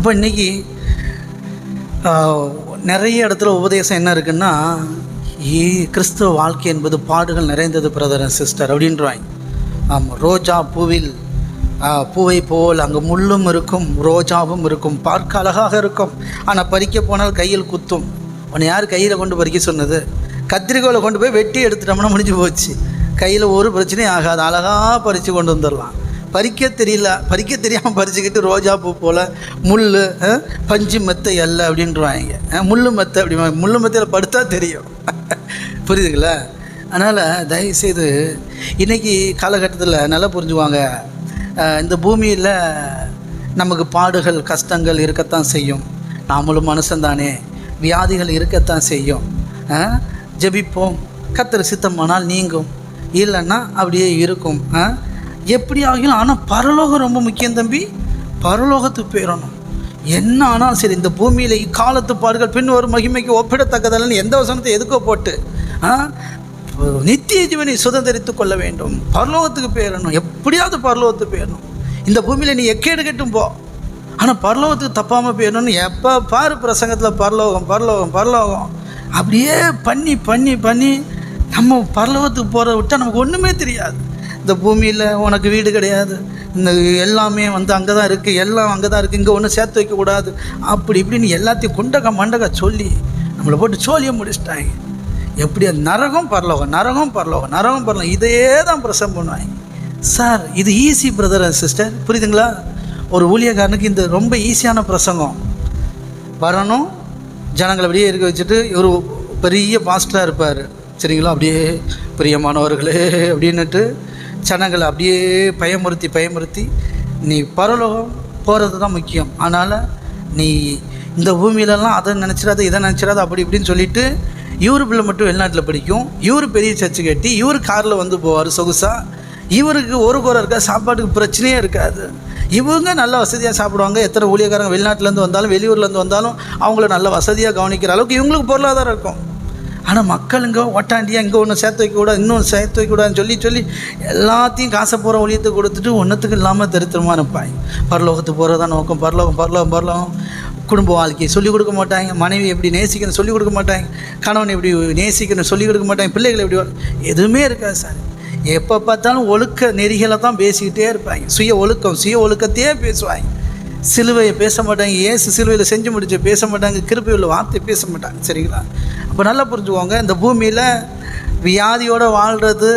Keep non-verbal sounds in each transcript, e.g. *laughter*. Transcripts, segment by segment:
அப்போ இன்றைக்கி நிறைய இடத்துல உபதேசம் என்ன இருக்குன்னா ஈ கிறிஸ்துவ வாழ்க்கை என்பது பாடுகள் நிறைந்தது பிரதர் அண்ட் சிஸ்டர் அப்படின்றாங்க. ஆமாம் ரோஜா பூவில் பூவை போல் அங்கே முள்ளும் இருக்கும் ரோஜாவும் இருக்கும் பார்க்க அழகாக இருக்கும். ஆனால் பறிக்க போனால் கையில் குத்தும். உன்னை யார் கையில் கொண்டு பறிக்க சொன்னது? கத்திரிக்கோலை கொண்டு போய் வெட்டி எடுத்துட்டோம்னா முடிஞ்சு போச்சு. கையில் ஒரு பிரச்சனையும் ஆகாது. அழகாக பறித்து கொண்டு வந்துடலாம். பறிக்க தெரியல. பறிக்க தெரியாமல் பறிச்சுக்கிட்டு ரோஜா பூ போல் முள் பஞ்சு மெத்தை அல்ல அப்படின்றாங்க முள் முள்ளு மெத்தை அப்படி முள் மெத்தையில் படுத்தா தெரியும். *laughs* புரியுதுங்களா? அதனால் தயவுசெய்து இன்றைக்கி காலகட்டத்தில் நல்லா புரிஞ்சுவாங்க இந்த பூமியில் நமக்கு பாடுகள் கஷ்டங்கள் இருக்கத்தான் செய்யும். நாமளும் மனுஷன்தானே வியாதிகள் இருக்கத்தான் செய்யும். ஜபிப்போம் ஜெபிப்போம். சித்தம் சித்தமானால் நீங்கும். இல்லைன்னா அப்படியே இருக்கும். ஆ? எப்படி ஆகியும் ஆனால் பரலோகம் ரொம்ப முக்கியம் தம்பி. பரலோகத்துக்கு போயிடணும் என்ன ஆனாலும் சரி இந்த பூமியில் இக்காலத்து பாடுகள் பின் ஒரு மகிமைக்கு ஒப்பிடத்தக்கதல்லன்னு எந்த வசனத்தை எதுக்கோ போட்டு நித்திய ஜீவனை சுதந்திரித்து கொள்ள வேண்டும். பரலோகத்துக்கு போயிடணும் எப்படியாவது பரலோகத்துக்கு போயிடணும் இந்த பூமியில் நீ எக்கேடு கட்டும் போ. ஆனால் பரலோகத்துக்கு தப்பாமல் போயிடணும்னு எப்போ பாரு பிரசங்கத்தில் பரலோகம் பரலோகம் பரலோகம். அப்படியே பண்ணி பண்ணி பண்ணி நம்ம பரலோகத்துக்கு போகிறத விட்டால் நமக்கு ஒன்றுமே தெரியாது. இந்த பூமியில் உனக்கு வீடு கிடையாது. இந்த எல்லாமே வந்து அங்கே தான் இருக்குது எல்லாம் அங்கே தான் இருக்குது இங்கே ஒன்றும் சேர்த்து வைக்கக்கூடாது அப்படி இப்படின்னு எல்லாத்தையும் குண்டக மண்டக சொல்லி நம்மளை போட்டு சோழியை முடிச்சிட்டாங்க. எப்படி? நரகம் பரலோகம் நரகம் பரலோகம் நரகம் பரலோகம். இதையே தான் பிரசம் பண்ணுவாங்க. சார் இது ஈஸி பிரதர் சிஸ்டர். புரியுதுங்களா? ஒரு ஊழியக்காரனுக்கு இந்த ரொம்ப ஈஸியான பிரசங்கம். வரணும் ஜனங்களை அப்படியே இருக்க வச்சுட்டு ஒரு பெரிய பாஸ்டராக இருப்பார். சரிங்களா? அப்படியே பிரியமானவர்களே அப்படின்னுட்டு ஜனங்களை அப்படியே பயமுறுத்தி பயமுறுத்தி நீ பரலோகம் போகிறது தான் முக்கியம். அதனால் நீ இந்த பூமியிலலாம் அதை நினச்சிடாத இதை நினச்சிடாத அப்படி இப்படின்னு சொல்லிட்டு யூரோப்பில் பிள்ளை மட்டும் வெளிநாட்டில் படிக்கும். இவர் பெரிய சர்ச்சு கட்டி இவர் காரில் வந்து போவார் சொகுசாக இவருக்கு ஒரு குறை இருக்கா சாப்பாட்டுக்கு பிரச்சனையே இருக்காது. இவங்க நல்ல வசதியாக சாப்பிடுவாங்க. எத்தனை ஊழியக்காரங்க வெளிநாட்டிலேருந்து வந்தாலும் வெளியூர்லேருந்து வந்தாலும் அவங்கள நல்ல வசதியாக கவனிக்கிற அளவுக்கு இவங்களுக்கு பொருளாதாரம் இருக்கும். ஆனால் மக்களுங்க ஒட்டாண்டியாக இங்கே ஒன்று சேர்த்து வைக்கக்கூடாது இன்னும் சேர்த்து வைக்கக்கூடாதுன்னு சொல்லி சொல்லி எல்லாத்தையும் காசை போகிற ஒழியத்தை கொடுத்துட்டு ஒன்றுத்துக்கு இல்லாமல் தரித்திரமாக இருப்பாங்க. பரலோகத்துக்கு போகிறதா நோக்கம். பரலோகம் பரலோகம் பரலோகம். குடும்ப வாழ்க்கையை சொல்லிக் கொடுக்க மாட்டாங்க. மனைவி எப்படி நேசிக்கணும் சொல்லிக் கொடுக்க மாட்டாங்க. கணவன் எப்படி நேசிக்கணும் சொல்லிக் கொடுக்க மாட்டாங்க. பிள்ளைகளை எப்படி எதுவுமே இருக்காது சார். எப்போ பார்த்தாலும் ஒழுக்க நெறிகளை தான் பேசிக்கிட்டே இருப்பாங்க. சுய ஒழுக்கம் சுய ஒழுக்கத்தையே பேசுவாங்க. சிலுவையை பேச மாட்டாங்க. ஏசு சிலுவையில் செஞ்சு முடிச்சு பேச மாட்டாங்க. கிருப்பை உள்ள வார்த்தை பேச மாட்டாங்க. சரிங்களா? அப்போ நல்லா புரிஞ்சுக்கோங்க. இந்த பூமியில் வியாதியோடு வாழ்கிறது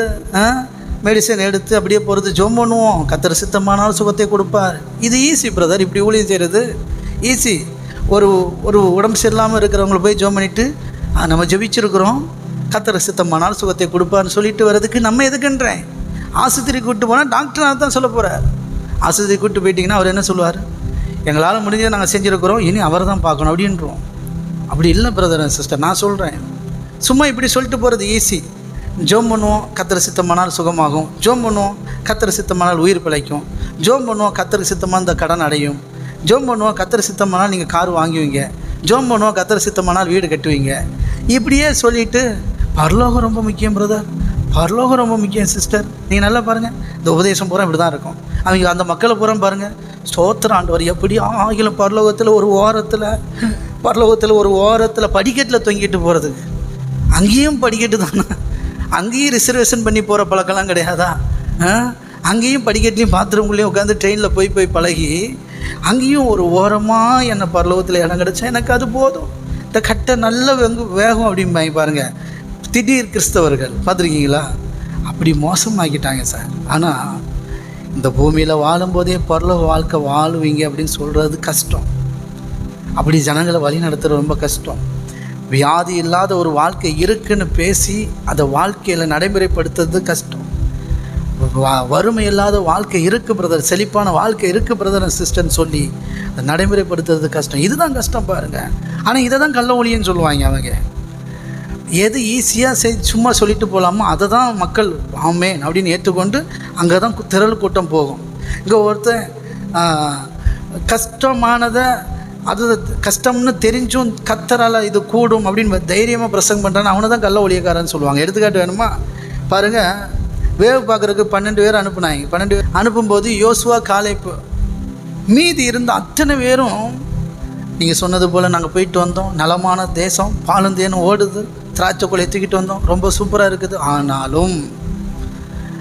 மெடிசன் எடுத்து அப்படியே போகிறது ஜோம் பண்ணுவோம் கத்தர் சித்தமானாலும் சுகத்தை கொடுப்பார். இது ஈஸி பிரதர் இப்படி ஊழியம் செய்கிறது ஈஸி ஒரு ஒரு உடம்பு சரியில்லாமல் இருக்கிறவங்கள போய் ஜோம் பண்ணிவிட்டு நம்ம ஜெபிச்சிருக்கிறோம். கத்தரை சித்தமானால் சுகத்தை கொடுப்பார்னு சொல்லிட்டு வர்றதுக்கு நம்ம எதுக்குன்றேன்? ஆஸ்பத்திரி கூப்பிட்டு போனால் டாக்டர் தான் சொல்ல போகிறார் ஆஸ்பத்திரி கூப்பிட்டு போயிட்டீங்கன்னா அவர் என்ன சொல்லுவார்? எங்களால் முடிஞ்சதை நாங்கள் செஞ்சுருக்கிறோம் இனி அவர் தான் பார்க்கணும் அப்படின்றோம் அப்படி இல்லை பிரதர் சிஸ்டர் நான் சொல்கிறேன் சும்மா இப்படி சொல்லிட்டு போகிறது ஈஸி ஜோம் பண்ணுவோம் கத்திர சித்தமானால் சுகமாகும். ஜோம் பண்ணுவோம் கத்திர சித்தமானால் உயிர் பிழைக்கும். ஜோம் பண்ணுவோம் கத்திர சித்தமாக இந்த கடன் அடையும். ஜோம் பண்ணுவோம் கத்திர சித்தமானால் நீங்கள் கார் வாங்குவீங்க. ஜோம் பண்ணுவோம் கத்திர சித்தமானால் வீடு கட்டுவீங்க. இப்படியே சொல்லிட்டு பரலோகம் ரொம்ப முக்கியம் பிரதர் பரலோகம் ரொம்ப முக்கியம் சிஸ்டர் நீங்கள் நல்லா பாருங்கள் இந்த உபதேசம் பூரா இப்படி தான் இருக்கும். அவங்க அந்த மக்களை பூரா பாருங்கள் ஸ்தோத்திர ஆண்டவர் எப்படி ஆகிலும் பரலோகத்தில் ஒரு ஓரத்தில் பரலோகத்தில் ஒரு ஓரத்தில் படிக்கட்டில் தொங்கிட்டு போகிறதுக்கு அங்கேயும் படிக்கட்டு தானே? அங்கேயும் ரிசர்வேஷன் பண்ணி போகிற பழக்கம்லாம் கிடையாதா? ஆ? அங்கேயும் படிக்கட்லையும் பாத்ரூம்லேயும் உட்காந்து ட்ரெயினில் போய் போய் பழகி அங்கேயும் ஒரு ஓரமாக என்ன பரலோகத்தில் இடம் கிடச்சா எனக்கு அது போதும். இந்த கட்டை நல்ல வெங்கு வேகம் அப்படிம்பாங்க பாருங்கள் திடீர் கிறிஸ்தவர்கள். பார்த்துருக்கீங்களா? அப்படி மோசமாக்கிட்டாங்க சார். ஆனால் இந்த பூமியில் வாழும்போதே பரலோக வாழ்க்கை வாழுவீங்க அப்படின்னு சொல்கிறது கஷ்டம். அப்படி ஜனங்களை வழி நடத்துகிறது ரொம்ப கஷ்டம். வியாதி இல்லாத ஒரு வாழ்க்கை இருக்குன்னு பேசி அதை வாழ்க்கையில் நடைமுறைப்படுத்துறது கஷ்டம். வ- வறுமை இல்லாத வாழ்க்கை இருக்குது பிரதர் செழிப்பான வாழ்க்கை இருக்குது பிரதர் சிஸ்டர்னு சொல்லி அதை நடைமுறைப்படுத்துறது கஷ்டம். இதுதான் கஷ்டம் பாருங்கள் ஆனால் இதை தான் கள்ள ஒளின்னு சொல்லுவாங்க அவங்க. எது ஈஸியாக செய் சும்மா சொல்லிட்டு போகலாமோ அதை தான் மக்கள் ஆமேன் அப்படின்னு ஏற்றுக்கொண்டு அங்கே தான் திரள் கூட்டம் போகும். இங்கே ஒருத்தன் கஷ்டமானதை அது கஷ்டம்னு தெரிஞ்சும் கத்தரால் இது கூடும் அப்படின்னு தைரியமாக பிரசங்கம் பண்ணுறான்னு அவனை தான் கள்ள ஒளியக்காரன்னு சொல்லுவாங்க. எடுத்துக்காட்டு வேணுமா? பாருங்கள் வேவு பார்க்குறதுக்கு பன்னெண்டு பேர் அனுப்புனாங்க. பன்னெண்டு பேர் அனுப்பும்போது யோசுவா காலைப்பு மீதி இருந்த அத்தனை பேரும் நீங்கள் சொன்னது போல் நாங்கள் போயிட்டு வந்தோம். நலமான தேசம் பாலுந்தேனும் ஓடுது. திராட்சை கொலை தூக்கிட்டு வந்தோம். ரொம்ப சூப்பராக இருக்குது. ஆனாலும்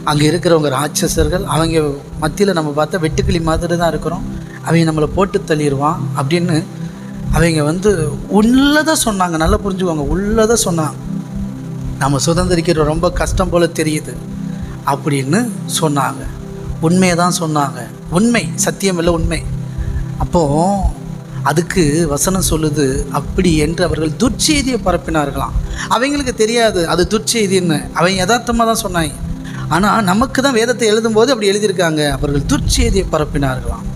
அங்கே இருக்கிறவங்க ராட்சசர்கள் அவங்க மத்தியில் நம்ம பார்த்தா வெட்டுக்கிளி மாதிரி தான் இருக்கிறோம். அவங்க நம்மளை போட்டு தள்ளிடுவான் அப்படின்னு அவங்க வந்து உள்ளதை சொன்னாங்க. நல்லா புரிஞ்சுக்கோங்க. உள்ளதை சொன்னாங்க. நம்ம சுதந்திரிக்கிற ரொம்ப கஷ்டம் போல் தெரியுது அப்படின்னு சொன்னாங்க. உண்மையை தான் சொன்னாங்க. உண்மை. சத்தியம் இல்லை உண்மை. அப்போது அதுக்கு வசனம் சொல்லுது அப்படி என்று அவர்கள் துர்ச்செய்தியை பரப்பினார்களாம். அவங்களுக்கு தெரியாது அது துர்ச்செய்தின்னு அவங்க யதார்த்தமாக தான் சொன்னாங்க. ஆனால் நமக்கு தான் வேதத்தை எழுதும்போது அப்படி எழுதியிருக்காங்க. அவர்கள் துர்ச்செய்தியை பரப்பினார்களாம்.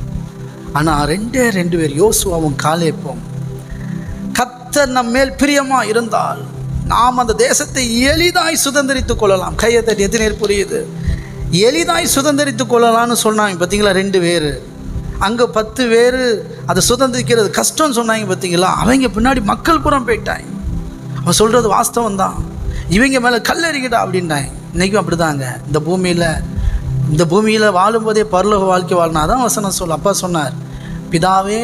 ஆனால் ரெண்டே ரெண்டு பேர் யோசுவாவும் காலேப்போம் கத்தர் நம்ம மேல் பிரியமாக இருந்தால் நாம் அந்த தேசத்தை எளிதாய் சுதந்திரித்துக் கொள்ளலாம். கையை தட்டி எத்தனை புரியுது? எளிதாய் சுதந்திரித்துக் கொள்ளலாம்னு சொன்னாங்க. பார்த்தீங்களா ரெண்டு பேர். அங்கே பத்து பேர் அதை சுதந்திரிக்கிறது கஷ்டம்னு சொன்னாங்க பார்த்தீங்களா? அவங்க பின்னாடி மக்கள் புறம் போயிட்டாங்க. அவன் சொல்கிறது வாஸ்தவம் தான் இவங்க மேலே கல்லறிக்கிட்டா அப்படின்ட்டாங்க இன்றைக்கும் அப்படிதாங்க. இந்த பூமியில் இந்த பூமியில் வாழும்போதே பரலோக வாழ்க்கை வாழ்னாதான் வசனம் சொல்ல அப்பா சொன்னார் பிதாவே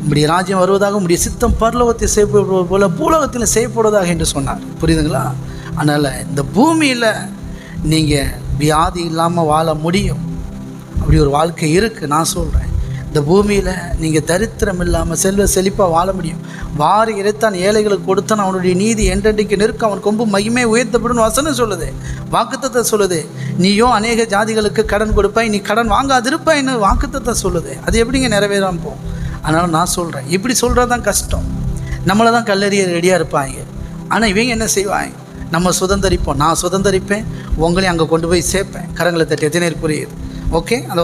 உம்முடைய ராஜ்யம் வருவதாக உம்முடைய சித்தம் பரலோகத்தை செய்யப்படுவது போல பூலோகத்தில் செய்யப்படுவதாக என்று சொன்னார். புரியுதுங்களா? அதனால் இந்த பூமியில் நீங்கள் வியாதி இல்லாமல் வாழ முடியும். அப்படி ஒரு வாழ்க்கை இருக்குது நான் சொல்கிறேன் இந்த பூமியில் நீங்கள் தரித்திரம் இல்லாமல் செல்வ செழிப்பாக வாழ முடியும். வாரி இறைத்தான் ஏழைகளுக்கு கொடுத்தான் அவனுடைய நீதி என்றென்றைக்கு நிற்க அவன் கொம்பு மகிமே உயர்த்தப்படும் வசனம் சொல்லுது. வாக்குத்தத்தை சொல்லுது. நீயோ அநேக ஜாதிகளுக்கு கடன் கொடுப்பாய் நீ கடன் வாங்காதிருப்பாய்னு வாக்குத்தத்தை சொல்லுது. அது எப்படிங்க நிறைவேறாமல் போகும்? அதனால் நான் சொல்கிறேன் இப்படி சொல்கிறது தான் கஷ்டம். நம்மளை தான் கல்லறிய ரெடியாக இருப்பாங்க. ஆனால் இவங்க என்ன செய்வாங்க? நம்ம சுதந்திரிப்போம். நான் சுதந்திரிப்பேன். உங்களையும் அங்கே கொண்டு போய் சேர்ப்பேன். கரங்களை தட்டி எத்தனை புரியுது? ஓகே அந்த